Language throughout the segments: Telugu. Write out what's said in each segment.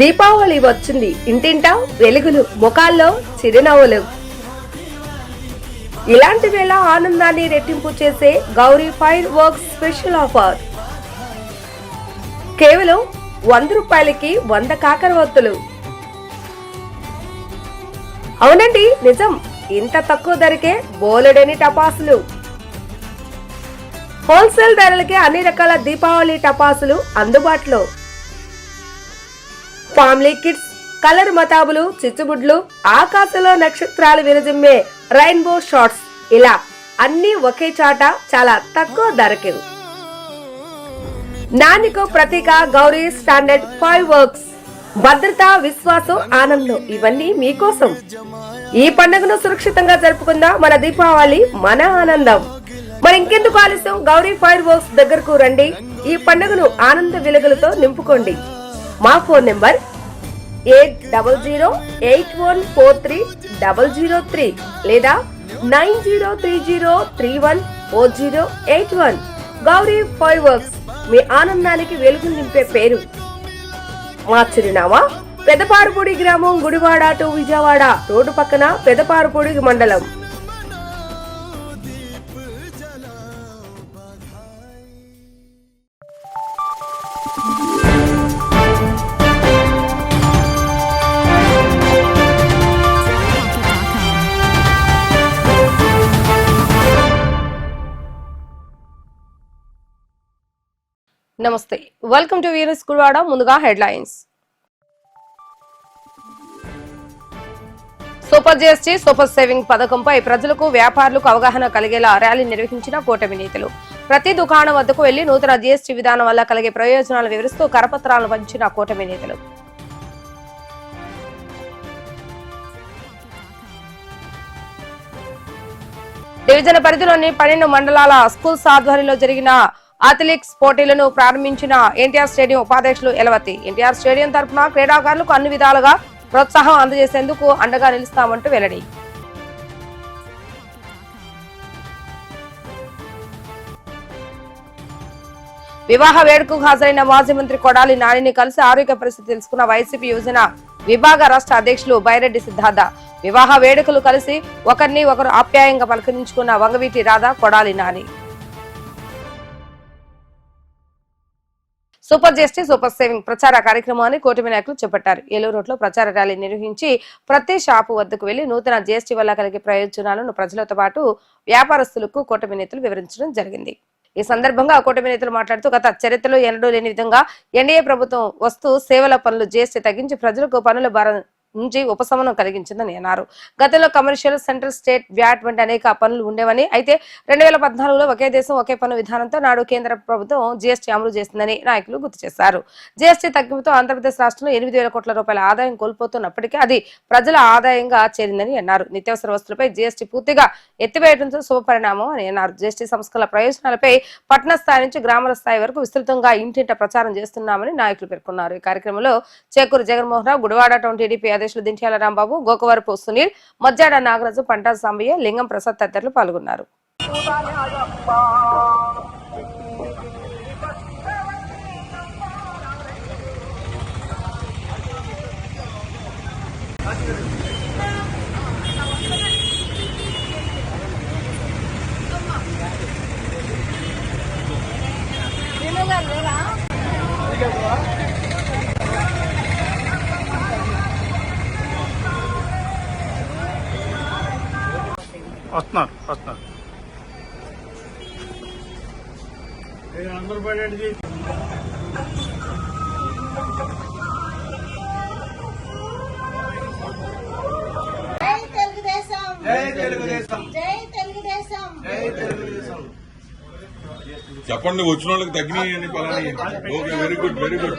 దీపావళి వచ్చింది. ఇంటింటా వెలుగులు ముఖాల్లో చిరునవ్వులు. ఇలాంటి వేళ ఆనందాన్ని రెట్టింపు చేసే Gauri fireworks special offer. కేవలం వంద రూపాయలకి వంద కాకరవత్తులు. అవునండి నిజం. ఇంత తక్కువ ధరకే బోలెడని టపాసులు. హోల్సేల్ ధరలకే అన్ని రకాల దీపావళి టపాసులు అందుబాటులో. ఫామ్లీ కిడ్స్ కలర్ మతాబులు చిచ్చుబుడ్లు ఆకాశంలో నక్షత్రాలు విరజిమ్మే రైన్బో షార్ట్స్ ఇలా అన్ని ఒకే చాట చాలా తక్కువ ధరకి. నానికో ప్రతీక గౌరీ స్టాండర్డ్ ఫైవ్ వర్క్స్. భద్రత విశ్వాసం ఆనందం ఇవన్నీ మీకోసం. ఈ పండుగను సురక్షితంగా జరుపుకుందాం మన దీపావళి మన ఆనందం. మరి ఇంకెందుకు ఆలస్యం? గౌరీ ఫైర్ వర్క్స్ దగ్గరకు రండి. ఈ పండుగను ఆనంద వెలుగులతో నింపుకోండి. మా phone number eight double zero eight one four three double zero three లేదా nine zero three zero three one four zero eight one. Gauri five works మీ ఆనందానికి వెలుగు నింపే పేరు. మా చిరునామా పెదపారుపూడి గ్రామం గుడివాడ టు విజయవాడ రోడ్డు పక్కన పెదపారుపూడి మండలం. నమస్తే. వెల్కమ్ టు వీరస్ గుడివాడ ముందుగా headlines super GST super saving పథకంపై ప్రజలకు వ్యాపారులకు అవగాహన కలిగేలా ర్యాలీ నిర్వహించిన కూటమి నేతలు. ప్రతి దుకాణం వద్దకు వెళ్ళి నూతన జీఎస్టీ విధానం వల్ల కలిగే ప్రయోజనాలు వివరిస్తూ కరపత్రాలను పంచిన కూటమి నేతలు. డివిజన్ పరిధిలోని పన్నెండు మండలాల స్కూల్స్ ఆధ్వర్యంలో జరిగిన అథ్లెటిక్స్ పోటీలను ప్రారంభించిన ఎన్టీఆర్ స్టేడియం ఉపాధ్యక్షులు ఎలవతి. ఎన్టీఆర్ స్టేడియం తరఫున క్రీడాకారులకు అన్ని విధాలుగా ప్రోత్సాహం అందజేసేందుకు అండగా నిలుస్తామంటూ వెల్లడి. వివాహ వేడుకకు హాజరైన మాజీ మంత్రి కొడాలి నానిని కలిసి ఆరోగ్య పరిస్థితి తెలుసుకున్న వైసీపీ యువజన విభాగ రాష్ట్ర అధ్యక్షులు బైరెడ్డి సిద్ధార్థ. వివాహ వేడుకలు కలిసి ఒకరిని ఒకరు ఆప్యాయంగా పలకరించుకున్న Vangaveeti Radha Kodali Nani. Super GST super saving ప్రచార కార్యక్రమాన్ని కూటమి నాయకులు చేపట్టారు. ఏలూరు రోడ్లో ప్రచార ర్యాలీ నిర్వహించి ప్రతి షాపు వద్దకు వెళ్ళి నూతన జీఎస్టీ వల్ల కలిగే ప్రయోజనాలను ప్రజలతో పాటు వ్యాపారస్తులకు కూటమి నేతలు వివరించడం జరిగింది. ఈ సందర్భంగా కూటమి నేతలు మాట్లాడుతూ గత చరిత్రలో ఎన్నడూ లేని విధంగా ఎన్డీఏ ప్రభుత్వం వస్తూ సేవల పనులు జీఎస్టీ తగ్గించి ప్రజలకు పనుల భారం నుంచి ఉపశమనం కలిగించిందని అన్నారు. గతంలో కమర్షియల్ సెంట్రల్ స్టేట్ వ్యాట్ వంటి అనేక పనులు ఉండేవని అయితే రెండు వేల పద్నాలుగులో ఒకే దేశం ఒకే పన్ను విధానంతో నాడు కేంద్ర ప్రభుత్వం జీఎస్టీ అమలు చేసిందని నాయకులు గుర్తు చేశారు. జీఎస్టీ తగ్గింపుతో ఆంధ్రప్రదేశ్ రాష్ట్రంలో ఎనిమిది వేల కోట్ల రూపాయల ఆదాయం కోల్పోతున్నప్పటికీ అది ప్రజల ఆదాయంగా చేరిందని అన్నారు. నిత్యావసర వస్తువులపై జీఎస్టీ పూర్తిగా ఎత్తివేయడంతో శుభపరిణామం అని అన్నారు. జీఎస్టీ సంస్కరణల ప్రయోజనాలపై పట్టణ స్థాయి నుంచి గ్రామాల స్థాయి వరకు విస్తృతంగా ఇంటింట ప్రచారం చేస్తున్నామని నాయకులు పేర్కొన్నారు. ఈ కార్యక్రమంలో చేకూరు జగన్మోహన్ రావు గుడివాడ టౌన్ టీడీపీ అధ్యక్షులు దింట్యాల రాంబాబు గోకవరపు సునీల్ మజ్జాడ నాగరాజు పంటా సాంబయ్య లింగం ప్రసాద్ తదితరులు పాల్గొన్నారు. వస్తున్నారు వస్తున్నారు అందరూ చెప్పండి వచ్చిన వాళ్ళకి తగ్గినాయి పలాని okay very good very good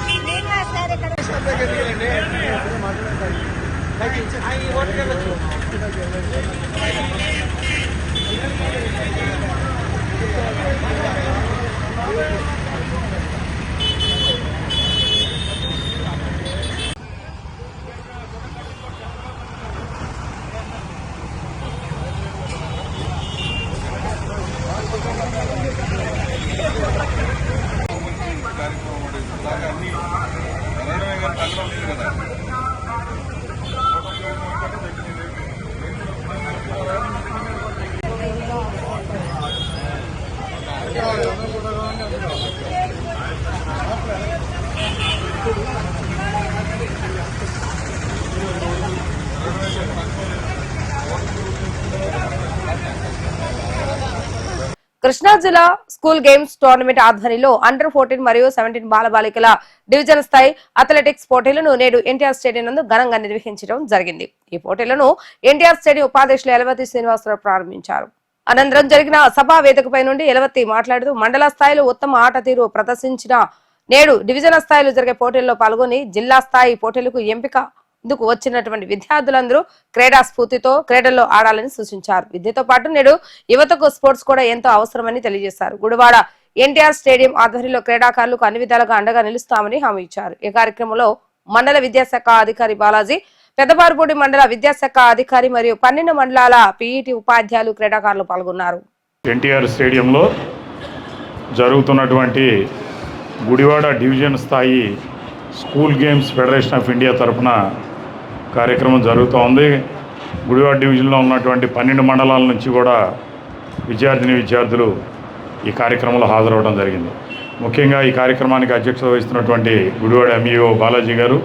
Srinivas గారు ఇక్కడ కృష్ణా జిల్లా స్కూల్ గేమ్స్ టోర్నమెంట్ ఆధ్వర్యంలో అండర్ ఫోర్టీన్ మరియు సెవెంటీన్ బాలబాలికల డివిజన్ స్థాయి అథ్లెటిక్స్ పోటీలను నేడు ఎన్టీఆర్ స్టేడియం నందు ఘనంగా నిర్వహించడం జరిగింది. ఈ పోటీలను ఎన్టీఆర్ స్టేడియం ఉపాధ్యక్షులు ఎలవతి శ్రీనివాసరావు ప్రారంభించారు. అనంతరం జరిగిన సభా వేదికపై నుండి ఎలవత్తి మాట్లాడుతూ మండల స్థాయిలో ఉత్తమ ఆట తీరు ప్రదర్శించిన నేడు డివిజన్ స్థాయిలో జరిగే పోటీల్లో పాల్గొని జిల్లా స్థాయి పోటీలకు ఎంపిక ఇందుకు వచ్చినటువంటి విద్యార్థులందరూ క్రీడా స్ఫూర్తితో క్రీడల్లో ఆడాలని సూచించారు. విద్యతో పాటు నేడు యువతకు స్పోర్ట్స్ కూడా ఎంతో అవసరమని తెలియజేశారు. గుడివాడ ఎన్టీఆర్ స్టేడియం ఆధ్వర్యంలో క్రీడాకారులకు అన్ని విధాలుగా అండగా నిలుస్తామని హామీ ఇచ్చారు. ఈ కార్యక్రమంలో మండల విద్యాశాఖ అధికారి బాలాజీ పెద్దపారుపూడి మండల విద్యాశాఖ అధికారి మరియు పన్నెండు మండలాల పీఈటి ఉపాధ్యాయులు క్రీడాకారులు పాల్గొన్నారు. ఎన్టీఆర్ స్టేడియంలో జరుగుతున్నటువంటి గుడివాడ డివిజన్ స్థాయి school games federation of India తరఫున కార్యక్రమం జరుగుతూ ఉంది. గుడివాడ డివిజన్లో ఉన్నటువంటి పన్నెండు మండలాల నుంచి కూడా విద్యార్థిని విద్యార్థులు ఈ కార్యక్రమంలో హాజరవడం జరిగింది. ముఖ్యంగా ఈ కార్యక్రమానికి అధ్యక్షత వహిస్తున్నటువంటి గుడివాడ ఎంఈఓ బాలాజీ గారు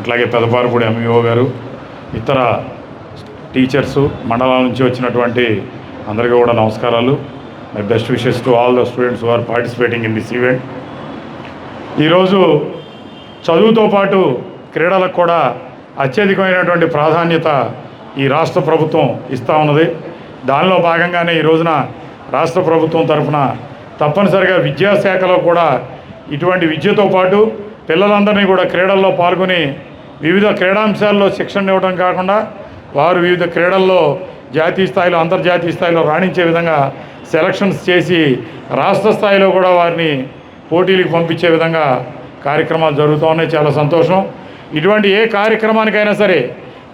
అట్లాగే పెదపారుపూడి ఎంఈఓ గారు ఇతర టీచర్సు మండలాల నుంచి వచ్చినటువంటి అందరికీ కూడా నమస్కారాలు. My best wishes to all the students are participating in this event ఈరోజు చదువుతో పాటు క్రీడలకు కూడా అత్యధికమైనటువంటి ప్రాధాన్యత ఈ రాష్ట్ర ప్రభుత్వం ఇస్తూ ఉన్నది. దానిలో భాగంగానే ఈ రోజున రాష్ట్ర ప్రభుత్వం తరఫున తప్పనిసరిగా విద్యాశాఖలో కూడా ఇటువంటి విద్యతో పాటు పిల్లలందరినీ కూడా క్రీడల్లో పాల్గొని వివిధ క్రీడాంశాల్లో శిక్షణ ఇవ్వడం కాకుండా వారు వివిధ క్రీడల్లో జాతీయ స్థాయిలో అంతర్జాతీయ స్థాయిలో రాణించే విధంగా సెలక్షన్స్ చేసి రాష్ట్ర స్థాయిలో కూడా వారిని పోటీలకు పంపించే విధంగా కార్యక్రమాలు జరుగుతూ ఉన్నాయి. చాలా సంతోషం. ఇటువంటి ఏ కార్యక్రమానికైనా సరే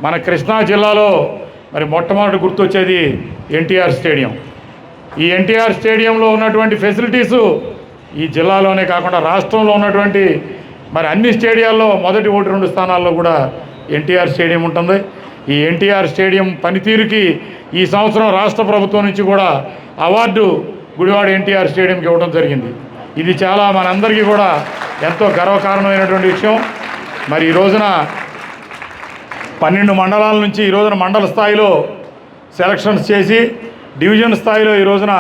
మన కృష్ణా జిల్లాలో మరి మొట్టమొదటి గుర్తొచ్చేది ఎన్టీఆర్ స్టేడియం. ఈ ఎన్టీఆర్ స్టేడియంలో ఉన్నటువంటి ఫెసిలిటీసు ఈ జిల్లాలోనే కాకుండా రాష్ట్రంలో ఉన్నటువంటి మరి అన్ని స్టేడియాల్లో మొదటి ఒకటి రెండు స్థానాల్లో కూడా ఎన్టీఆర్ స్టేడియం ఉంటుంది. ఈ ఎన్టీఆర్ స్టేడియం పనితీరుకి ఈ సంవత్సరం రాష్ట్ర ప్రభుత్వం నుంచి కూడా అవార్డు గుడివాడ ఎన్టీఆర్ స్టేడియంకి ఇవ్వడం జరిగింది. ఇది చాలా మనందరికీ కూడా ఎంతో గర్వకారణమైనటువంటి విషయం. మరి ఈ రోజున పన్నెండు మండలాల నుంచి ఈ రోజున మండల స్థాయిలో సెలక్షన్స్ చేసి డివిజన్ స్థాయిలో ఈ రోజున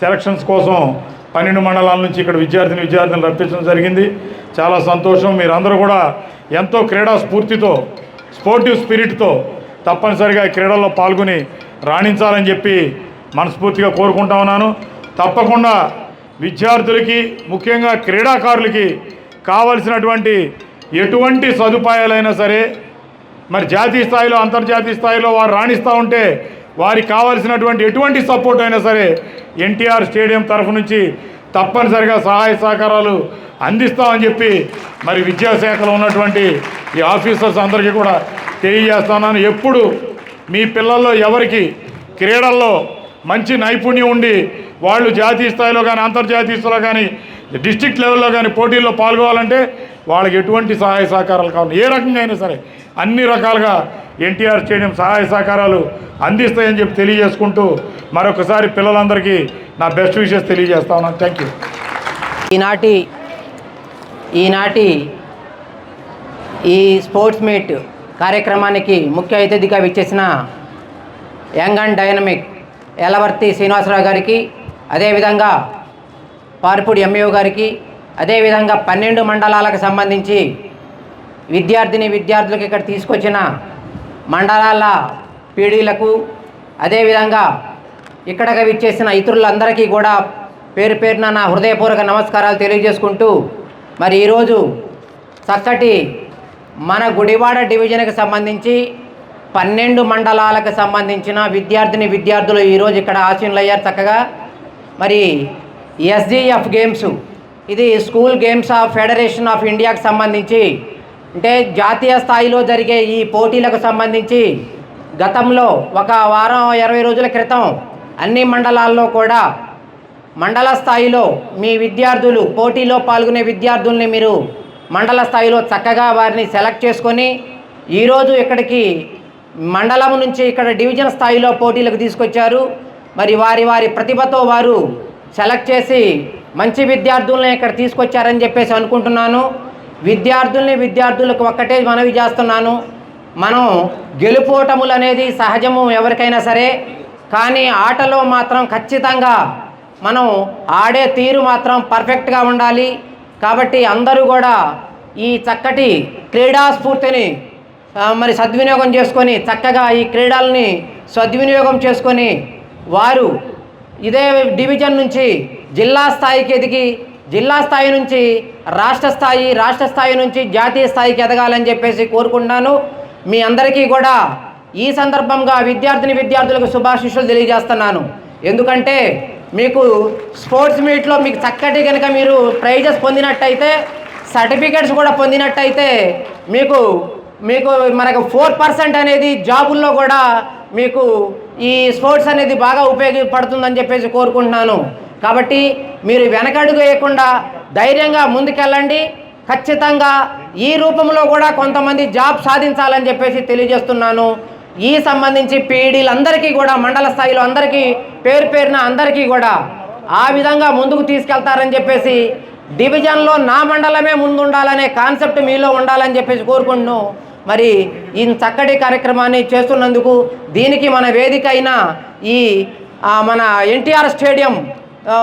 సెలక్షన్స్ కోసం పన్నెండు మండలాల నుంచి ఇక్కడ విద్యార్థిని విద్యార్థులను రప్పించడం జరిగింది. చాలా సంతోషం. మీరందరూ కూడా ఎంతో క్రీడా స్ఫూర్తితో స్పోర్టివ్ స్పిరిట్తో తప్పనిసరిగా ఈ క్రీడల్లో పాల్గొని రాణించాలని చెప్పి మనస్ఫూర్తిగా కోరుకుంటా ఉన్నాను. తప్పకుండా విద్యార్థులకి ముఖ్యంగా క్రీడాకారులకి కావలసినటువంటి ఎటువంటి సదుపాయాలైనా సరే మరి జాతీయ స్థాయిలో అంతర్జాతీయ స్థాయిలో వారు రాణిస్తూ ఉంటే వారికి కావాల్సినటువంటి ఎటువంటి సపోర్ట్ అయినా సరే ఎన్టీఆర్ స్టేడియం తరఫు నుంచి తప్పనిసరిగా సహాయ సహకారాలు అందిస్తామని చెప్పి మరి విద్యాశాఖలో ఉన్నటువంటి ఈ ఆఫీసర్స్ అందరికీ కూడా తెలియజేస్తున్నాను. ఎప్పుడు మీ పిల్లల్లో ఎవరికి క్రీడల్లో మంచి నైపుణ్యం ఉండి వాళ్ళు జాతీయ స్థాయిలో కానీ అంతర్జాతీయ స్థాయిలో కానీ డిస్టిక్ లెవెల్లో కానీ పోటీల్లో పాల్గొవాలంటే వాళ్ళకి ఎటువంటి సహాయ సహకారాలు కావాలి. ఏ రకంగా అయినా సరే అన్ని రకాలుగా ఎన్టీఆర్ స్టేడియం సహాయ సహకారాలు అందిస్తాయని చెప్పి తెలియజేసుకుంటూ మరొకసారి పిల్లలందరికీ నా బెస్ట్ విషెస్ తెలియజేస్తా ఉన్నాను. Thank you. ఈనాటి ఈనాటి ఈ స్పోర్ట్స్ మీట్ కార్యక్రమానికి ముఖ్య అతిథిగా విచ్చేసిన young and dynamic Elavarthi Srinivasarao గారికి అదేవిధంగా పార్పుడి ఎంఈఓ గారికి అదేవిధంగా పన్నెండు మండలాలకు సంబంధించి విద్యార్థిని విద్యార్థులకు ఇక్కడ తీసుకొచ్చిన మండలాల పీడీలకు అదేవిధంగా ఇక్కడగా విచ్చేసిన ఇతరులందరికీ కూడా పేరు పేరున నా హృదయపూర్వక నమస్కారాలు తెలియజేసుకుంటూ మరి ఈరోజు చక్కటి మన గుడివాడ డివిజన్కి సంబంధించి పన్నెండు మండలాలకు సంబంధించిన విద్యార్థిని విద్యార్థులు ఈరోజు ఇక్కడ ఆశీనులయ్యారు చక్కగా. మరి ఎస్జీఎఫ్ గేమ్స్ ఇది school games of federation of ఇండియాకు సంబంధించి అంటే జాతీయ స్థాయిలో జరిగే ఈ పోటీలకు సంబంధించి గతంలో ఒక వారం ఇరవై రోజుల క్రితం అన్ని మండలాల్లో కూడా మండల స్థాయిలో మీ విద్యార్థులు పోటీలో పాల్గొనే విద్యార్థుల్ని మీరు మండల స్థాయిలో చక్కగా వారిని సెలెక్ట్ చేసుకొని ఈరోజు ఇక్కడికి మండలం నుంచి ఇక్కడ డివిజన్ స్థాయిలో పోటీలకు తీసుకొచ్చారు. మరి వారి వారి ప్రతిభతో వారు సెలెక్ట్ చేసి మంచి విద్యార్థులను ఇక్కడ తీసుకొచ్చారని చెప్పేసి అనుకుంటున్నాను. విద్యార్థుల్ని విద్యార్థులకు ఒక్కటే మనవి చేస్తున్నాను. మనం గెలుపోటములు అనేది సహజము ఎవరికైనా సరే కానీ ఆటలో మాత్రం ఖచ్చితంగా మనం ఆడే తీరు మాత్రం పర్ఫెక్ట్గా ఉండాలి. కాబట్టి అందరూ కూడా ఈ చక్కటి క్రీడాస్ఫూర్తిని మరి సద్వినియోగం చేసుకొని చక్కగా ఈ క్రీడల్ని సద్వినియోగం చేసుకొని వారు ఇదే డివిజన్ నుంచి జిల్లా స్థాయికి ఎదిగి జిల్లా స్థాయి నుంచి రాష్ట్ర స్థాయి రాష్ట్ర స్థాయి నుంచి జాతీయ స్థాయికి ఎదగాలని చెప్పేసి కోరుకుంటున్నాను. మీ అందరికీ కూడా ఈ సందర్భంగా విద్యార్థిని విద్యార్థులకు శుభాశిష్యులు తెలియజేస్తున్నాను. ఎందుకంటే మీకు స్పోర్ట్స్ మీట్లో మీకు చక్కటి కనుక మీరు ప్రైజెస్ పొందినట్టయితే సర్టిఫికెట్స్ కూడా పొందినట్టయితే మీకు మీకు మనకు ఫోర్ పర్సెంట్ అనేది జాబుల్లో కూడా మీకు ఈ స్పోర్ట్స్ అనేది బాగా ఉపయోగపడుతుందని చెప్పేసి కోరుకుంటున్నాను. కాబట్టి మీరు వెనకడుగు వేయకుండా ధైర్యంగా ముందుకెళ్ళండి. ఖచ్చితంగా ఈ రూపంలో కూడా కొంతమంది జాబ్ సాధించాలని చెప్పేసి తెలియజేస్తున్నాను. ఈ సంబంధించి పీడీలందరికీ కూడా మండల స్థాయిలో అందరికీ పేరు పేరున అందరికీ కూడా ఆ విధంగా ముందుకు తీసుకెళ్తారని చెప్పేసి డివిజన్లో నా మండలమే ముందు ఉండాలనే కాన్సెప్ట్ మీలో ఉండాలని చెప్పేసి కోరుకుంటున్నాను. మరి ఈ చక్కటి కార్యక్రమాన్ని చేస్తున్నందుకు దీనికి మన వేదిక అయిన ఈ మన ఎన్టీఆర్ స్టేడియం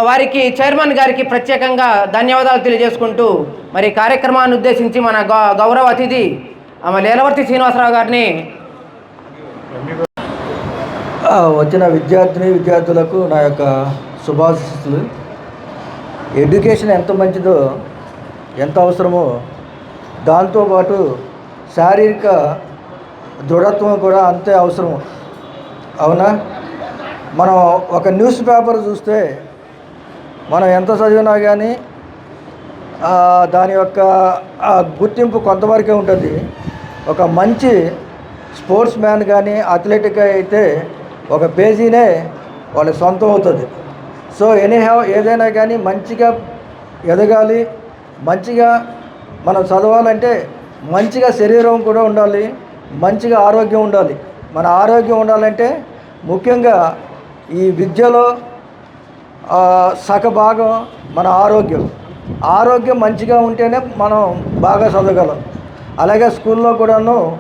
వారికి చైర్మన్ గారికి ప్రత్యేకంగా ధన్యవాదాలు తెలియజేసుకుంటూ మరి కార్యక్రమాన్ని ఉద్దేశించి మన గౌరవ అతిథి ఆమె లీలవర్తి శ్రీనివాసరావు గారిని వచ్చిన విద్యార్థిని విద్యార్థులకు నా యొక్క శుభాశిస్సులు ఎడ్యుకేషన్ ఎంత మంచిదో ఎంత అవసరమో దాంతోపాటు శారీరక దృఢత్వం కూడా అంతే అవసరం. అవునా? మనం ఒక న్యూస్ పేపర్ చూస్తే మనం ఎంత చదివినా కానీ దాని యొక్క గుర్తింపు కొంతవరకే ఉంటుంది. ఒక మంచి స్పోర్ట్స్ మ్యాన్ కానీ అథ్లెటిక్ అయితే ఒక పేజీనే వాళ్ళ సొంతం అవుతుంది. సో ఎనీహౌ ఏదైనా కానీ మంచిగా ఎదగాలి. మంచిగా మనం చదవాలంటే మంచిగా శరీరం కూడా ఉండాలి మంచిగా ఆరోగ్యం ఉండాలి. మన ఆరోగ్యం ఉండాలంటే ముఖ్యంగా ఈ విద్యలో సగభాగం సగ భాగం మన ఆరోగ్యం. ఆరోగ్యం మంచిగా ఉంటేనే మనం బాగా చదవగలం. అలాగే స్కూల్లో కూడాను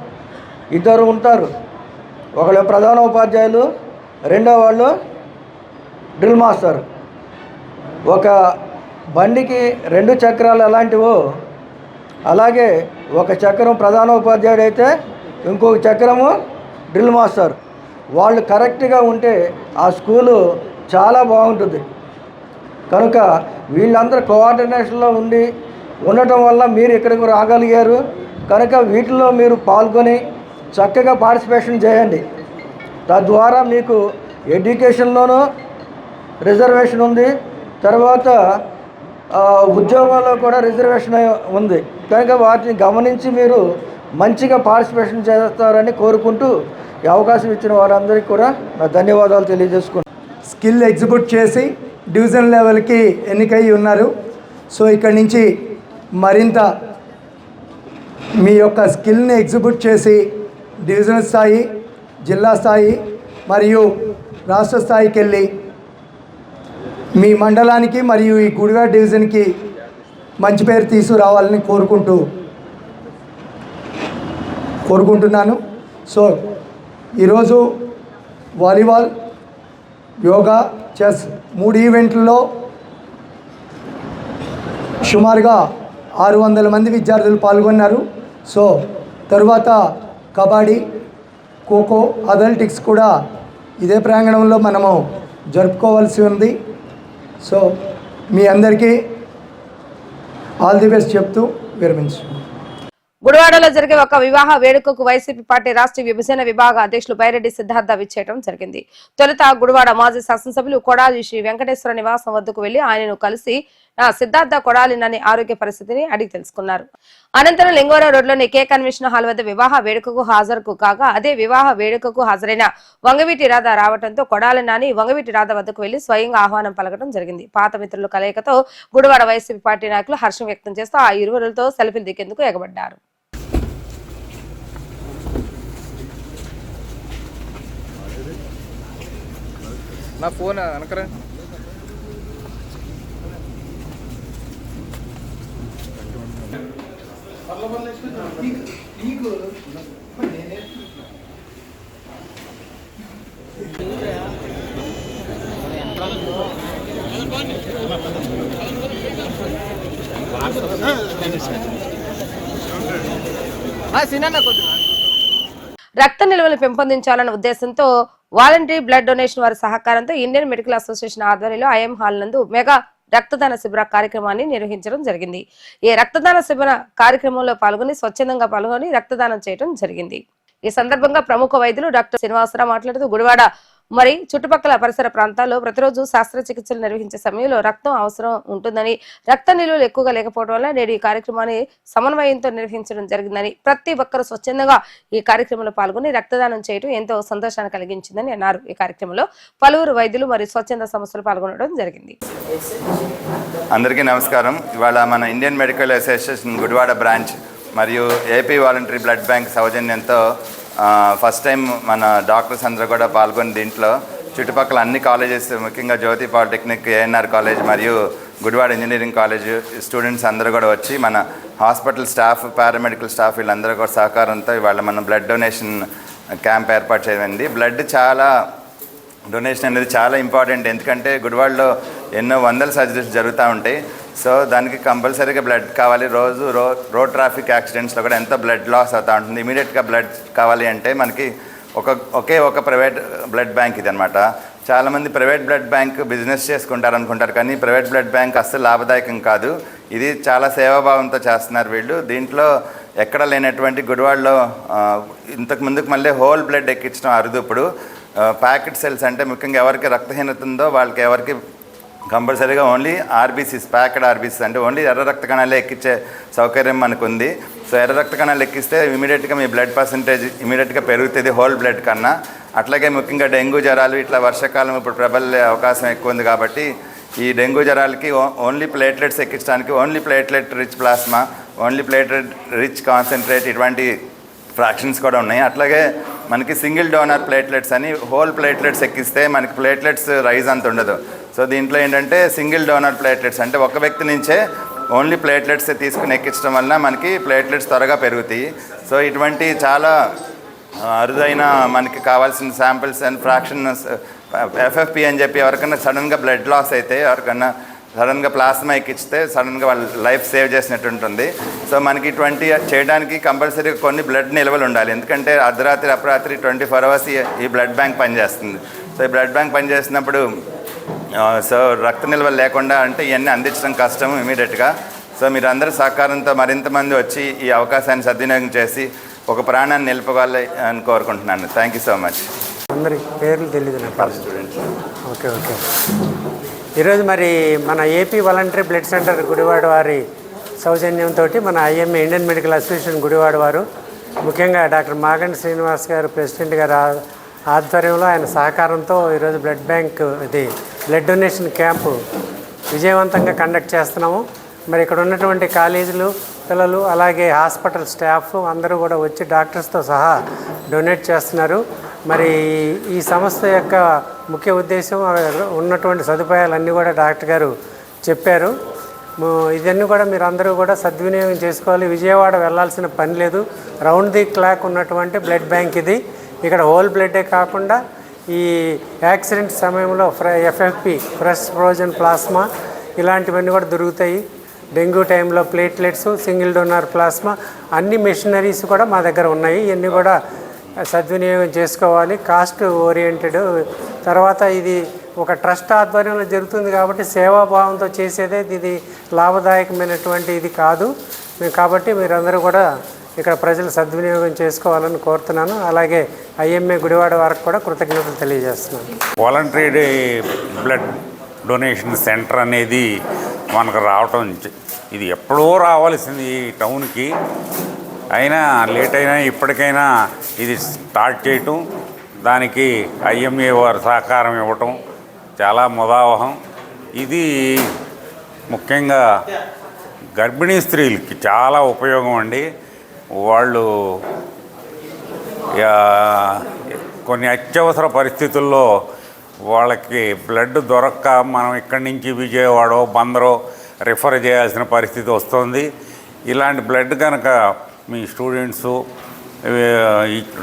ఇద్దరు ఉంటారు. ఒకళ్ళు ప్రధాన ఉపాధ్యాయులు రెండో వాళ్ళు డ్రిల్ మాస్టర్. ఒక బండికి రెండు చక్రాలు ఎలాంటివో అలాగే ఒక చక్రం ప్రధాన ఉపాధ్యాయుడు అయితే ఇంకొక చక్రము డ్రిల్ మాస్టర్. వాళ్ళు కరెక్ట్గా ఉంటే ఆ స్కూలు చాలా బాగుంటుంది. కనుక వీళ్ళందరూ కోఆర్డినేషన్లో ఉండి ఉండటం వల్ల మీరు ఇక్కడికి రాగలిగారు. కనుక వీటిలో మీరు పాల్గొని చక్కగా పార్టిసిపేషన్ చేయండి. తద్వారా మీకు ఎడ్యుకేషన్లోనూ రిజర్వేషన్ ఉంది. తర్వాత ఉద్యోగాల్లో ఉద్యోగంలో కూడా రిజర్వేషన్ ఉంది. కనుక వాటిని గమనించి మీరు మంచిగా పార్టిసిపేషన్ చేస్తారని కోరుకుంటూ ఈ అవకాశం ఇచ్చిన వారందరికీ కూడా నా ధన్యవాదాలు తెలియజేసుకున్నాను స్కిల్ ఎగ్జిబిట్ చేసి డివిజన్ లెవెల్కి ఎన్నికయ్యి ఉన్నారు. సో ఇక్కడి నుంచి మరింత మీ యొక్క స్కిల్ని ఎగ్జిక్యూట్ చేసి డివిజన్ స్థాయి జిల్లా స్థాయి మరియు రాష్ట్ర స్థాయికి వెళ్ళి మీ మండలానికి మరియు ఈ గుడివాడ డివిజన్కి మంచి పేరు తీసుకురావాలని కోరుకుంటూ కోరుకుంటున్నాను. సో ఈరోజు వాలీబాల్ యోగా చెస్ మూడు ఈవెంట్లలో సుమారుగా ఆరు వందల మంది విద్యార్థులు పాల్గొన్నారు. సో తరువాత కబడ్డీ ఖోఖో అథ్లెటిక్స్ కూడా ఇదే ప్రాంగణంలో మనము జరుపుకోవాల్సి ఉంది. సో మీ అందరికీ ఆల్ ది బెస్ట్ చెప్తూ విరమించు. గుడివాడలో జరిగే ఒక వివాహ వేడుకకు వైసీపీ పార్టీ రాష్ట్ర విభజన విభాగ అధ్యక్షులు బైరెడ్డి సిద్ధార్థ విచ్చేయడం జరిగింది. తొలుత గుడివాడ మాజీ శాసనసభ్యులు కొడాలి శ్రీ వెంకటేశ్వర నివాసం వద్దకు వెళ్ళి ఆయనను కలిసి సిద్ధార్థ కొడాలినని ఆరోగ్య పరిస్థితిని అడిగి తెలుసుకున్నారు. అనంతరం లింగోరా రోడ్లోని కే కన్వెన్షన్ హాల్ వద్ద వివాహ వేడుకకు హాజరుకు కాగా అదే వివాహ వేడుకకు హాజరైన వంగవీటి రాధ రావడంతో కొడాలి నాని వంగవీటి రాధ వద్దకు వెళ్ళి స్వయంగా ఆహ్వానం పలకడం జరిగింది. పాత మిత్రుల కలయికతో గుడివాడ వైసీపీ పార్టీ నాయకులు హర్షం వ్యక్తం చేస్తూ ఆ ఇరువురులతో సెల్ఫీలు దిగేందుకు ఎగబడ్డారు. నా ఫోన్ అనకరా? రక్త నిల్వలు పెంపొందించాలన్న ఉద్దేశంతో వాలంటరీ బ్లడ్ డొనేషన్ వారి సహకారంతో ఇండియన్ మెడికల్ అసోసియేషన్ ఆధ్వర్యంలో ఐఎం హాల్ నందు మెగా రక్తదాన శిబిర కార్యక్రమాన్ని నిర్వహించడం జరిగింది. ఈ రక్తదాన శిబిర కార్యక్రమంలో పాల్గొని స్వచ్ఛందంగా పాల్గొని రక్తదానం చేయడం జరిగింది. ఈ సందర్భంగా ప్రముఖ వైద్యులు డాక్టర్ శ్రీనివాసరావు మాట్లాడుతూ గుడివాడ మరి చుట్టుపక్కల పరిసర ప్రాంతాల్లో ప్రతిరోజు శస్త్రచికిత్సలు నిర్వహించే సమయంలో రక్తం అవసరం ఉంటుందని రక్త నిల్వలు ఎక్కువగా లేకపోవడం వల్ల నేడు ఈ కార్యక్రమాన్ని సమన్వయంతో నిర్వహించడం జరిగిందని ప్రతి ఒక్కరూ స్వచ్ఛందంగా ఈ కార్యక్రమంలో పాల్గొని రక్తదానం చేయడం ఎంతో సంతోషాన్ని కలిగించిందని అన్నారు. ఈ కార్యక్రమంలో పలువురు వైద్యులు మరియు స్వచ్ఛంద సంస్థలు పాల్గొనడం జరిగింది. అందరికీ నమస్కారం. ఇవాళ మన Indian medical association Gudivada branch మరియు ఏపీ వాలంటరీ బ్లడ్ బ్యాంక్ సౌజన్యంతో ఫస్ట్ టైం మన డాక్టర్స్ అందరూ కూడా పాల్గొని దీంట్లో చుట్టుపక్కల అన్ని కాలేజెస్ ముఖ్యంగా జ్యోతి పాలిటెక్నిక్ ఏఎన్ఆర్ కాలేజ్ మరియు గుడివాడ ఇంజనీరింగ్ కాలేజ్ స్టూడెంట్స్ అందరూ కూడా వచ్చి మన హాస్పిటల్ స్టాఫ్ పారామెడికల్ స్టాఫ్ వీళ్ళందరూ కూడా సహకారంతో ఇవాళ మనం బ్లడ్ డొనేషన్ క్యాంప్ ఏర్పాటు చేయమైంది బ్లడ్ చాలా డొనేషన్ అనేది చాలా ఇంపార్టెంట్ ఎందుకంటే గుడివాడలో ఎన్నో వందల సర్జరీస్ జరుగుతూ ఉంటాయి. సో దానికి కంపల్సరీగా బ్లడ్ కావాలి. రోజు రో రోడ్ ట్రాఫిక్ యాక్సిడెంట్స్లో కూడా ఎంత బ్లడ్ లాస్ అవుతూ ఉంటుంది. ఇమీడియట్గా బ్లడ్ కావాలి అంటే మనకి ఒక ఒకే ఒక ప్రైవేట్ బ్లడ్ బ్యాంక్ ఇది అనమాట చాలామంది ప్రైవేట్ బ్లడ్ బ్యాంక్ బిజినెస్ చేసుకుంటారు అనుకుంటారు కానీ ప్రైవేట్ బ్లడ్ బ్యాంక్ అస్సలు లాభదాయకం కాదు. ఇది చాలా సేవాభావంతో చేస్తున్నారు వీళ్ళు. దీంట్లో ఎక్కడ లేనటువంటి గుడివాడలో ఇంతకు ముందుకు మళ్ళీ హోల్ బ్లడ్ ఎక్కించడం అరుదు ఇప్పుడు. ప్యాకెట్ సెల్స్ అంటే ముఖ్యంగా ఎవరికి రక్తహీనత ఉందో వాళ్ళకి ఎవరికి కంపల్సరీగా ఓన్లీ ఆర్బీసీస్ ప్యాకెడ్ ఆర్బీసీస్ అంటే ఓన్లీ ఎర్ర రక్త కణాలే ఎక్కించే సౌకర్యం మనకు ఉంది సో ఎర్ర రక్త కణాలు ఎక్కిస్తే ఇమీడియట్గా మీ బ్లడ్ పర్సంటేజ్ ఇమీడియట్గా పెరుగుతుంది హోల్ బ్లడ్ కన్నా. అట్లాగే ముఖ్యంగా డెంగ్యూ జ్వరాలు ఇట్లా వర్షాకాలం ఇప్పుడు ప్రబలే అవకాశం ఎక్కువ ఉంది కాబట్టి ఈ డెంగ్యూ జ్వరాలకి only platelets ఎక్కించడానికి only platelet rich plasma only platelet rich concentrate ఇటువంటి ఫ్రాక్షన్స్ కూడా ఉన్నాయి. అట్లాగే మనకి సింగిల్ డోనర్ ప్లేట్లెట్స్ అని హోల్ ప్లేట్లెట్స్ ఎక్కిస్తే మనకి ప్లేట్లెట్స్ రైజ్ అంత ఉండదు. సో దీంట్లో ఏంటంటే సింగిల్ డోనర్ ప్లేట్లెట్స్ అంటే ఒక వ్యక్తి నుంచే ఓన్లీ ప్లేట్లెట్స్ తీసుకుని ఎక్కించడం వలన మనకి ప్లేట్లెట్స్ త్వరగా పెరుగుతాయి. సో ఇటువంటి చాలా అరుదైన మనకి కావాల్సిన శాంపిల్స్ అండ్ ఫ్రాక్షన్ ఎఫ్ఎఫ్పి అని చెప్పి ఎవరికైనా సడన్గా బ్లడ్ లాస్ అయితే ఎవరికైనా సడన్గా ప్లాస్మా ఎక్కిస్తే సడన్గా వాళ్ళ లైఫ్ సేవ్ చేసినట్టు ఉంటుంది. సో మనకి ఇటువంటి చేయడానికి కంపల్సరీ కొన్ని బ్లడ్ నిల్వలు ఉండాలి. ఎందుకంటే అర్ధరాత్రి అపరాత్రి ట్వంటీ ఫోర్ అవర్స్ ఈ- బ్లడ్ బ్యాంక్ పనిచేస్తుంది. సో ఈ బ్లడ్ బ్యాంక్ పనిచేసినప్పుడు సో రక్త నిల్వలు లేకుండా అంటే ఇవన్నీ అందించడం కష్టం ఇమీడియట్గా. సో మీరు అందరి సహకారంతో మరింత మంది వచ్చి ఈ అవకాశాన్ని సద్వినియోగం చేసి ఒక ప్రాణాన్ని నిలుపుకోవాలి అని కోరుకుంటున్నాను. థ్యాంక్ యూ సో మచ్ అందరి పేర్లు తెలియదు నాకు ఓకే ఓకే. ఈరోజు మరి మన AP voluntary blood centre Gudivada వారి సౌజన్యంతో మన IMA Indian medical association Gudivada వారు ముఖ్యంగా డాక్టర్ మాగండి శ్రీనివాస్ గారు ప్రెసిడెంట్ గారు ఆధ్వర్యంలో ఆయన సహకారంతో ఈరోజు బ్లడ్ బ్యాంక్ ఇది బ్లడ్ డొనేషన్ క్యాంపు విజయవంతంగా కండక్ట్ చేస్తున్నాము. మరి ఇక్కడ ఉన్నటువంటి కాలేజీలు పిల్లలు అలాగే హాస్పిటల్ స్టాఫ్ అందరూ కూడా వచ్చి డాక్టర్స్తో సహా డొనేట్ చేస్తున్నారు. మరి ఈ సంస్థ యొక్క ముఖ్య ఉద్దేశం ఉన్నటువంటి సదుపాయాలన్నీ కూడా డాక్టర్ గారు చెప్పారు. ఇదన్నీ ఇవన్నీ కూడా మీరు అందరూ కూడా సద్వినియోగం చేసుకోవాలి. విజయవాడ వెళ్ళాల్సిన పని లేదు. రౌండ్ ది క్లాక్ ఉన్నటువంటి బ్లడ్ బ్యాంక్ ఇది. ఇక్కడ హోల్ బ్లడ్డే కాకుండా ఈ యాక్సిడెంట్ సమయంలో ఫ్ర ఎఫ్ఎఫ్పి ఫ్రెష్ ఫ్రోజన్ ప్లాస్మా ఇలాంటివన్నీ కూడా దొరుకుతాయి. డెంగ్యూ టైంలో ప్లేట్లెట్స్ సింగిల్ డోనార్ ప్లాస్మా అన్ని మెషినరీస్ కూడా మా దగ్గర ఉన్నాయి. ఇవన్నీ కూడా సద్వినియోగం చేసుకోవాలి కాస్ట్ ఓరియంటెడ్. తర్వాత ఇది ఒక ట్రస్ట్ ఆధ్వర్యంలో జరుగుతుంది కాబట్టి సేవాభావంతో చేసేదే ఇది లాభదాయకమైనటువంటి ఇది కాదు. కాబట్టి మీరందరూ కూడా ఇక్కడ ప్రజలు సద్వినియోగం చేసుకోవాలని కోరుతున్నాను. అలాగే ఐఎంఏ గుడివాడ వారికి కూడా కృతజ్ఞతలు తెలియజేస్తున్నాను. వాలంటరీ బ్లడ్ డొనేషన్ సెంటర్ అనేది మనకు రావటం ఇది ఎప్పుడో రావాల్సింది ఈ టౌన్కి. అయినా లేట్ అయినా ఇప్పటికైనా ఇది స్టార్ట్ చేయటం దానికి ఐఎంఏ వారు సహకారం ఇవ్వటం చాలా ముదావహం. ఇది ముఖ్యంగా గర్భిణీ స్త్రీలకి చాలా ఉపయోగం అండి. వాళ్ళు కొన్ని అత్యవసర పరిస్థితుల్లో వాళ్ళకి బ్లడ్ దొరక్క మనం ఇక్కడి నుంచి విజయవాడో బందరో రిఫర్ చేయాల్సిన పరిస్థితి వస్తుంది. ఇలాంటి బ్లడ్ కనుక మీ స్టూడెంట్స్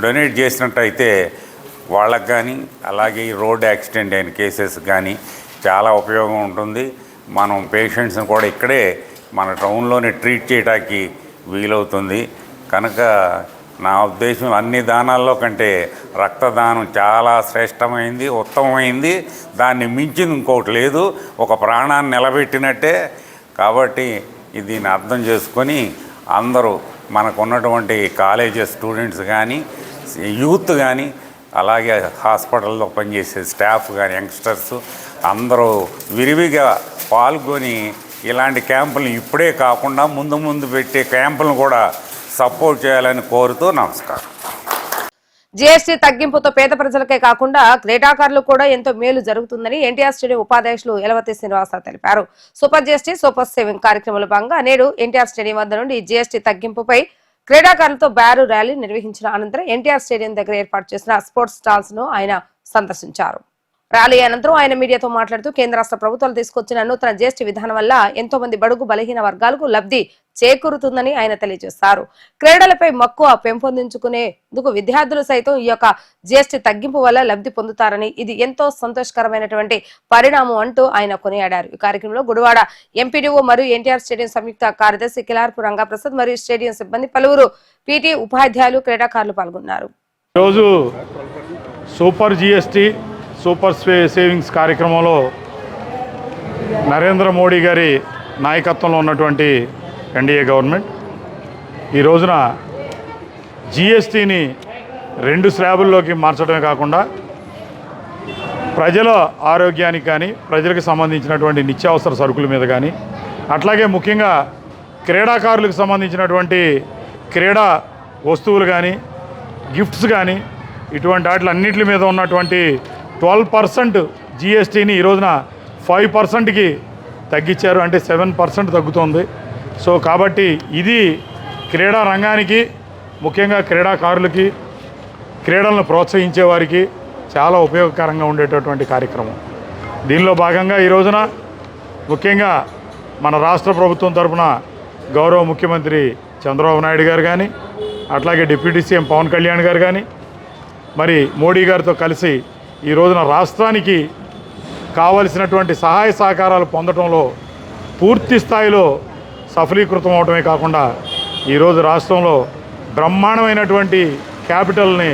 డొనేట్ చేసినట్టయితే వాళ్ళకి కానీ అలాగే ఈ రోడ్ యాక్సిడెంట్ అయిన కేసెస్ కానీ చాలా ఉపయోగం ఉంటుంది. మనం పేషెంట్స్ని కూడా ఇక్కడే మన టౌన్లోనే ట్రీట్ చేయడానికి వీలవుతుంది. కనుక నా ఉద్దేశం అన్ని దానాల్లో కంటే రక్తదానం చాలా శ్రేష్టమైంది ఉత్తమమైంది. దాన్ని మించింది ఇంకోటి లేదు. ఒక ప్రాణాన్ని నిలబెట్టినట్టే. కాబట్టి దీన్ని అర్థం చేసుకొని అందరూ మనకున్నటువంటి కాలేజెస్ స్టూడెంట్స్ కానీ యూత్ కానీ అలాగే హాస్పిటల్లో పనిచేసే స్టాఫ్ కానీ యంగ్స్టర్స్ అందరూ విరివిగా పాల్గొని ఇలాంటి క్యాంపులను ఇప్పుడే కాకుండా ముందు ముందు పెట్టే క్యాంపులను కూడా సపోర్ట్ చేయాలని కోరుతూ నమస్కారం. జీఎస్టీ తగ్గింపుతో పేద ప్రజలకే కాకుండా క్రీడాకారులకు కూడా ఎంతో మేలు జరుగుతుందని ఎన్టీఆర్ స్టేడియం ఉపాధ్యక్షులు ఎలవతి శ్రీనివాసరావు తెలిపారు. సూపర్ జీఎస్టీ సూపర్ సేవింగ్ కార్యక్రమంలో భాగంగా నేడు ఎన్టీఆర్ స్టేడియం వద్ద నుండి జీఎస్టీ తగ్గింపుపై క్రీడాకారులతో బ్యారు ర్యాలీ నిర్వహించిన అనంతరం ఎన్టీఆర్ స్టేడియం దగ్గర ఏర్పాటు చేసిన స్పోర్ట్స్ స్టాల్స్ను ఆయన సందర్శించారు. ర్యాలీ అనంతరం ఆయన మీడియాతో మాట్లాడుతూ కేంద్ర రాష్ట్ర ప్రభుత్వాలు తీసుకొచ్చిన నూతన జీఎస్టీ విధానం వల్ల ఎంతో మంది బడుగు బలహీన వర్గాలకు లబ్ధి చేకూరుతుందని ఆయన తెలియజేశారు. క్రీడలపై మక్కువ పెంపొందించుకునేందుకు విద్యార్థులు సైతం ఈ యొక్క జీఎస్టీ తగ్గింపు వల్ల లబ్ధి పొందుతారని ఇది ఎంతో సంతోషకరమైనటువంటి పరిణామం అంటూ ఆయన కొనియాడారు. ఈ కార్యక్రమంలో గుడివాడ ఎంపీడీఓ మరియు ఎన్టీఆర్ స్టేడియం సంయుక్త కార్యదర్శి కిలార్పు రంగప్రసాద్ మరియు స్టేడియం సిబ్బంది పలువురు పీటీ ఉపాధ్యాయులు క్రీడాకారులు పాల్గొన్నారు. రోజు సూపర్ జిఎస్టీ సూపర్ స్వే సేవింగ్స్ కార్యక్రమంలో నరేంద్ర మోడీ గారి నాయకత్వంలో ఉన్నటువంటి ఎన్డీఏ గవర్నమెంట్. ఈ రోజున జిఎస్టీని రెండు స్లాబుల్లోకి మార్చడమే కాకుండా ప్రజల ఆరోగ్యానికి కానీ ప్రజలకు సంబంధించినటువంటి నిత్యావసర సరుకుల మీద కానీ అట్లాగే ముఖ్యంగా క్రీడాకారులకు సంబంధించినటువంటి క్రీడా వస్తువులు కానీ గిఫ్ట్స్ కానీ ఇటువంటి వాటిలన్నింటి మీద ఉన్నటువంటి ట్వెల్వ్ పర్సెంట్ జిఎస్టీని ఈ రోజున ఫైవ్ పర్సెంట్కి తగ్గించారు. అంటే సెవెన్ పర్సెంట్ తగ్గుతుంది. సో కాబట్టి ఇది క్రీడా రంగానికి ముఖ్యంగా క్రీడాకారులకి క్రీడలను ప్రోత్సహించే వారికి చాలా ఉపయోగకరంగా ఉండేటటువంటి కార్యక్రమం. దీనిలో భాగంగా ఈ రోజున ముఖ్యంగా మన రాష్ట్ర ప్రభుత్వం తరఫున గౌరవ ముఖ్యమంత్రి చంద్రబాబు నాయుడు గారు కానీ అట్లాగే డిప్యూటీ సీఎం పవన్ కళ్యాణ్ గారు కానీ మరి మోడీ గారితో కలిసి ఈ రోజున రాష్ట్రానికి కావలసినటువంటి సహాయ సహకారాలు పొందడంలో పూర్తి స్థాయిలో సఫలీకృతం అవడమే కాకుండా ఈరోజు రాష్ట్రంలో బ్రహ్మాండమైనటువంటి క్యాపిటల్ని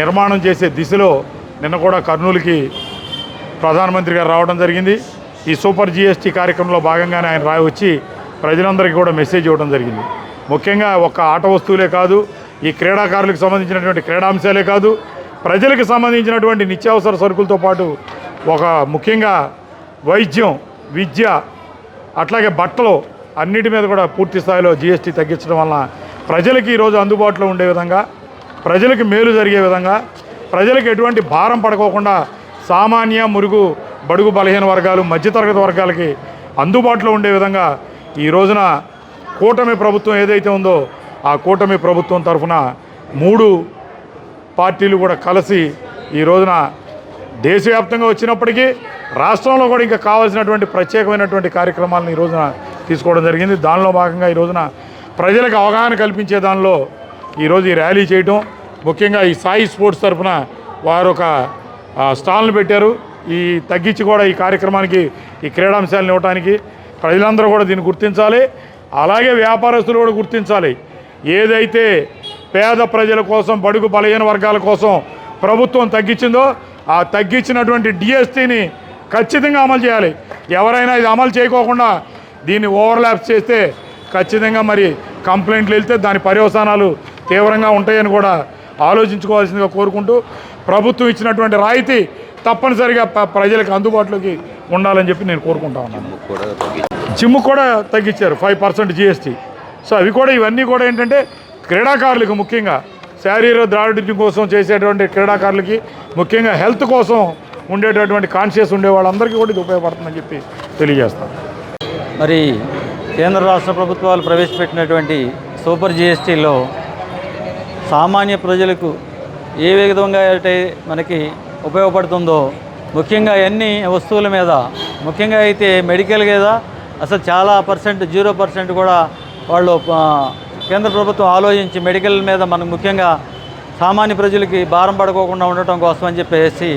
నిర్మాణం చేసే దిశలో నిన్న కూడా కర్నూలుకి ప్రధానమంత్రి గారు రావడం జరిగింది. ఈ సూపర్ జిఎస్టీ కార్యక్రమంలో భాగంగానే ఆయన రా వచ్చి ప్రజలందరికీ కూడా మెసేజ్ ఇవ్వడం జరిగింది. ముఖ్యంగా ఒక్క ఆట వస్తువులే కాదు ఈ క్రీడాకారులకు సంబంధించినటువంటి క్రీడాంశాలే కాదు ప్రజలకు సంబంధించినటువంటి నిత్యావసర సరుకులతో పాటు ఒక ముఖ్యంగా వైద్యం విద్య అట్లాగే బట్టలు అన్నిటి మీద కూడా పూర్తి స్థాయిలో జిఎస్టీ తగ్గించడం వలన ప్రజలకి ఈరోజు అందుబాటులో ఉండే విధంగా ప్రజలకు మేలు జరిగే విధంగా ప్రజలకు ఎటువంటి భారం పడుకోకుండా సామాన్య మురుగు బడుగు బలహీన వర్గాలు మధ్యతరగతి వర్గాలకి అందుబాటులో ఉండే విధంగా ఈ రోజున కూటమి ప్రభుత్వం ఏదైతే ఉందో ఆ కూటమి ప్రభుత్వం తరఫున మూడు పార్టీలు కూడా కలిసి ఈ రోజున దేశవ్యాప్తంగా వచ్చినప్పటికీ రాష్ట్రంలో కూడా ఇంకా కావాల్సినటువంటి ప్రత్యేకమైనటువంటి కార్యక్రమాలను ఈ రోజున తీసుకోవడం జరిగింది. దానిలో భాగంగా ఈ రోజున ప్రజలకు అవగాహన కల్పించే దానిలో ఈరోజు ఈ ర్యాలీ చేయటం ముఖ్యంగా ఈ సాయి స్పోర్ట్స్ తరఫున వారు ఒక స్టాల్ను పెట్టారు. ఈ తగ్గించి కూడా ఈ కార్యక్రమానికి ఈ క్రీడాంశాలను ఇవ్వడానికి ప్రజలందరూ కూడా దీన్ని గుర్తించాలి. అలాగే వ్యాపారస్తులు కూడా గుర్తించాలి. ఏదైతే పేద ప్రజల కోసం బడుగు బలహీన వర్గాల కోసం ప్రభుత్వం తగ్గించిందో ఆ తగ్గించినటువంటి డిఎస్టీని ఖచ్చితంగా అమలు చేయాలి. ఎవరైనా ఇది అమలు చేయకోకుండా దీన్ని ఓవర్లాప్స్ చేస్తే ఖచ్చితంగా మరి కంప్లైంట్లు వెళ్తే దాని పర్యవసానాలు తీవ్రంగా ఉంటాయని కూడా ఆలోచించుకోవాల్సిందిగా కోరుకుంటూ ప్రభుత్వం ఇచ్చినటువంటి రాయితీ తప్పనిసరిగా ప్రజలకు అందుబాటులోకి ఉండాలని చెప్పి నేను కోరుకుంటా ఉన్నాను. జిమ్ కూడా తగ్గించారు ఫైవ్ పర్సెంట్ జిఎస్టీ సో అవి కూడా ఇవన్నీ కూడా ఏంటంటే క్రీడాకారులకు ముఖ్యంగా శారీర దారుఢ్యం కోసం చేసేటువంటి క్రీడాకారులకి ముఖ్యంగా హెల్త్ కోసం ఉండేటటువంటి కాన్షియస్ ఉండే వాళ్ళందరికీ కూడా ఇది ఉపయోగపడుతుందని చెప్పి తెలియజేస్తాను మరి కేంద్ర రాష్ట్ర ప్రభుత్వాలు ప్రవేశపెట్టినటువంటి సూపర్ జిఎస్టీలో సామాన్య ప్రజలకు ఏ విధంగా అయితే మనకి ఉపయోగపడుతుందో ముఖ్యంగా అన్ని వస్తువుల మీద ముఖ్యంగా అయితే మెడికల్ మీద అసలు చాలా పర్సెంట్ జీరో పర్సెంట్ కూడా వాళ్ళు కేంద్ర ప్రభుత్వం ఆలోచించి మెడికల్ మీద మనకు ముఖ్యంగా సామాన్య ప్రజలకి భారం పడుకోకుండా ఉండటం కోసం అని చెప్పేసి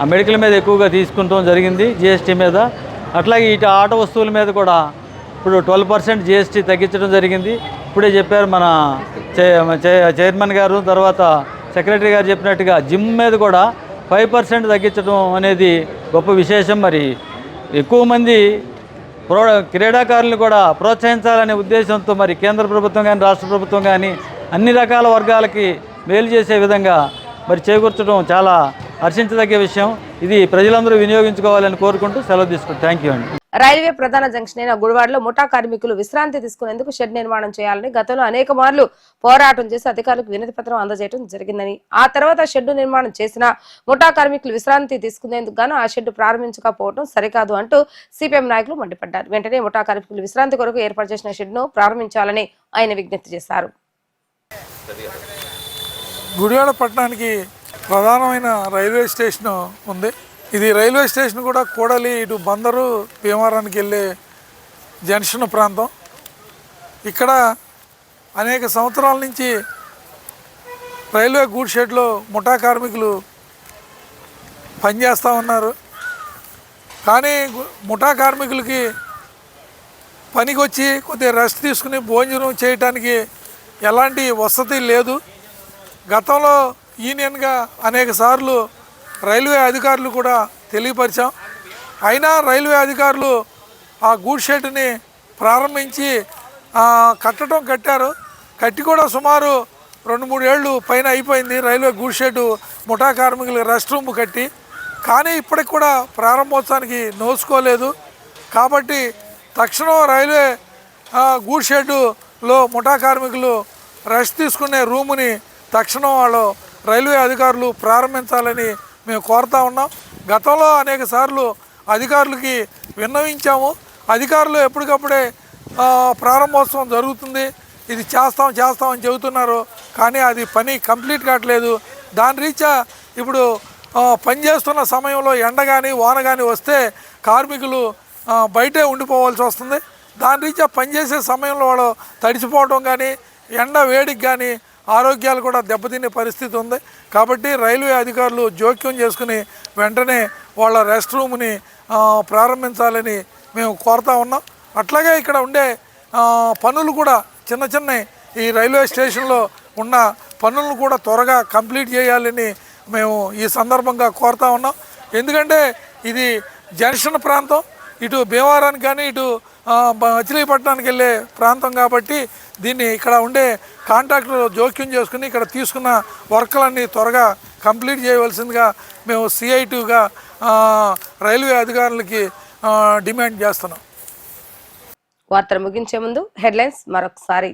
ఆ మెడికల్ మీద ఎక్కువగా తీసుకుంటాం జరిగింది జిఎస్టీ మీద. అట్లాగే ఇటు ఆట వస్తువుల మీద కూడా ఇప్పుడు ట్వెల్వ్ పర్సెంట్ జిఎస్టీ తగ్గించడం జరిగింది. ఇప్పుడే చెప్పారు మన చే- చైర్మన్ గారు తర్వాత సెక్రటరీ గారు చెప్పినట్టుగా జిమ్ మీద కూడా ఫైవ్ పర్సెంట్ తగ్గించడం అనేది గొప్ప విశేషం మరి. ఎక్కువ మంది ప్రో క్రీడాకారులను కూడా ప్రోత్సహించాలనే ఉద్దేశంతో మరి కేంద్ర ప్రభుత్వం కానీ రాష్ట్ర ప్రభుత్వం కానీ అన్ని రకాల వర్గాలకి మేలు చేసే విధంగా మరి చేకూర్చడం చాలా హర్షించదగ్గ విషయం. ఇది ప్రజలందరూ వినియోగించుకోవాలని కోరుకుంటూ సెలవు తీసుకుంటాం థ్యాంక్ యూ అండి. రైల్వే ప్రధాన జంక్షన్ అయిన గుడివాడలో ముఠా కార్మికులు విశ్రాంతి తీసుకునేందుకు షెడ్ నిర్మాణం చేయాలని గతంలో అనేక మార్లు పోరాటం చేసి అధికారులకు వినతి పత్రం అందజేయడం జరిగిందని ఆ తర్వాత షెడ్ నిర్మాణం చేసిన ముఠా కార్మికులు విశ్రాంతి తీసుకునేందుకు గాను ఆ షెడ్ ప్రారంభించకపోవడం సరికాదు అంటూ సిపిఎం నాయకులు మండిపడ్డారు. వెంటనే ముఠా కార్మికులు విశ్రాంతి కొరకు ఏర్పాటు చేసిన షెడ్ను ప్రారంభించాలని ఆయన విజ్ఞప్తి చేశారు. గుడివాడ పట్టణానికి ప్రధానమైన రైల్వే స్టేషన్ ఉంది. ఇది రైల్వే స్టేషన్ కూడా కూడలి ఇటు బందరు భీమవరానికి వెళ్ళే జంక్షన్ ప్రాంతం. ఇక్కడ అనేక సంవత్సరాల నుంచి రైల్వే గూడ్ షెడ్లో ముఠా కార్మికులు పనిచేస్తూ ఉన్నారు. కానీ ముఠా కార్మికులకి పనికి వచ్చి కొద్దిగా రెస్ట్ తీసుకుని భోజనం చేయటానికి ఎలాంటి వసతి లేదు. గతంలో యూనియన్గా అనేక సార్లు రైల్వే అధికారులు కూడా తెలియపరిచాం. అయినా రైల్వే అధికారులు ఆ గూడ్ షెడ్ని ప్రారంభించి కట్టడం కట్టారు. కట్టి కూడా సుమారు రెండు మూడు ఏళ్ళు పైన అయిపోయింది రైల్వే గూడ్ షెడ్ ముఠా కార్మికులకు రెస్ట్ రూమ్ కట్టి. కానీ ఇప్పటికి కూడా ప్రారంభోత్సవానికి నోసుకోలేదు కాబట్టి తక్షణం రైల్వే గూడ్ షెడ్లో ముఠా కార్మికులు రెస్ట్ తీసుకునే రూముని తక్షణం వాళ్ళు రైల్వే అధికారులు ప్రారంభించాలని మేము కోరుతా ఉన్నాం. గతంలో అనేక సార్లు అధికారులకి విన్నవించాము. అధికారులు ఎప్పటికప్పుడే ప్రారంభోత్సవం జరుగుతుంది. ఇది చేస్తాం చేస్తాం అని చెబుతున్నారు. కానీ అది పని కంప్లీట్ కావట్లేదు. దాని రీత్యా ఇప్పుడు పనిచేస్తున్న సమయంలో ఎండ కానీ వాన కానీ వస్తే కార్మికులు బయటే ఉండిపోవాల్సి వస్తుంది. దాని రీత్యా పనిచేసే సమయంలో వాళ్ళు తడిసిపోవడం కానీ ఎండ వేడికి కానీ ఆరోగ్యాలు కూడా దెబ్బతినే పరిస్థితి ఉంది. కాబట్టి రైల్వే అధికారులు జోక్యం చేసుకుని వెంటనే వాళ్ళ రెస్ట్ రూమ్ని ప్రారంభించాలని మేము కోరుతా ఉన్నాం. అట్లాగే ఇక్కడ ఉండే పనులు కూడా చిన్న చిన్న ఈ రైల్వే స్టేషన్లో ఉన్న పనులను కూడా త్వరగా కంప్లీట్ చేయాలని మేము ఈ సందర్భంగా కోరుతా ఉన్నాం. ఎందుకంటే ఇది జంక్షన్ ప్రాంతం. ఇటు భీమవరానికి కానీ ఇటు మచిలీపట్నానికి వెళ్ళే ప్రాంతం కాబట్టి దీన్ని ఇక్కడ ఉండే కాంట్రాక్టర్ జోక్యం చేసుకుని ఇక్కడ తీసుకున్న వర్క్లన్నీ త్వరగా కంప్లీట్ చేయవలసిందిగా మేము సిఐటిగా రైల్వే అధికారులకి డిమాండ్ చేస్తున్నాం. వార్తలు ముగించే ముందు హెడ్లైన్స్ మరొకసారి.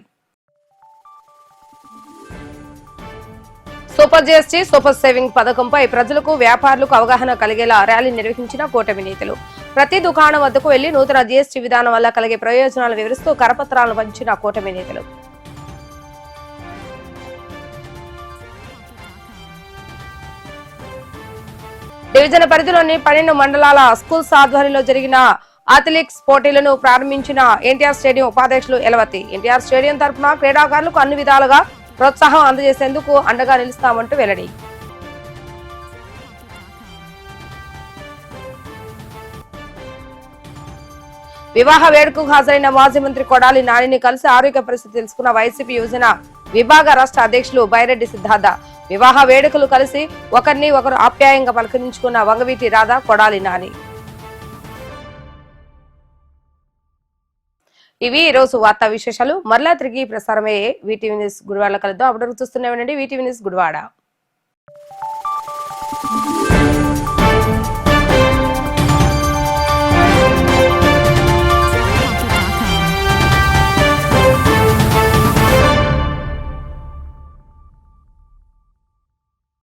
సూపర్ జీఎస్టీ సూపర్ సేవింగ్ పథకంపై ప్రజలకు వ్యాపారులకు అవగాహన కలిగేలా ర్యాలీ నిర్వహించిన కూటమి నేతలు. ప్రతి దుకాణం వద్దకు వెళ్ళి నూతన జీఎస్టీ విధానం వల్ల కలిగే ప్రయోజనాలు వివరిస్తూ కరపత్రాలను పంచిన కూటమి నేతలు. డివిజన్ పరిధిలోని పన్నెండు మండలాల స్కూల్స్ ఆధ్వర్యంలో జరిగిన అథ్లెటిక్స్ పోటీలను ప్రారంభించిన ఎన్టీఆర్ స్టేడియం ఉపాధ్యక్షులు ఎలవతి. ఎన్టీఆర్ స్టేడియం తరపున క్రీడాకారులకు అన్ని విధాలుగా ప్రోత్సాహం అందజేసేందుకు అండగా నిలుస్తామంటూ వెల్లడి. వివాహ వేడుకకు హాజరైన మాజీ మంత్రి కొడాలి నానిని కలిసి ఆరోగ్య పరిస్థితి తెలుసుకున్న వైసీపీ యువజన విభాగ రాష్ట్ర అధ్యక్షులు బైరెడ్డి సిద్ధార్థ వివాహ వేడుకలు కలిసి ఒకరిని ఒకరు ఆప్యాయంగా పలకరించుకున్న వంగవీటి రాధా కొడాలి నాని. ఇవి రోజు వార్తా విశేషాలు. మరలా తిరిగి ప్రసారమయ్యే వీటీవీ న్యూస్ గుడివాడ కలుద్దాం. అప్పటివరకు చూస్తూనే ఉండండి. VTV news Gudivada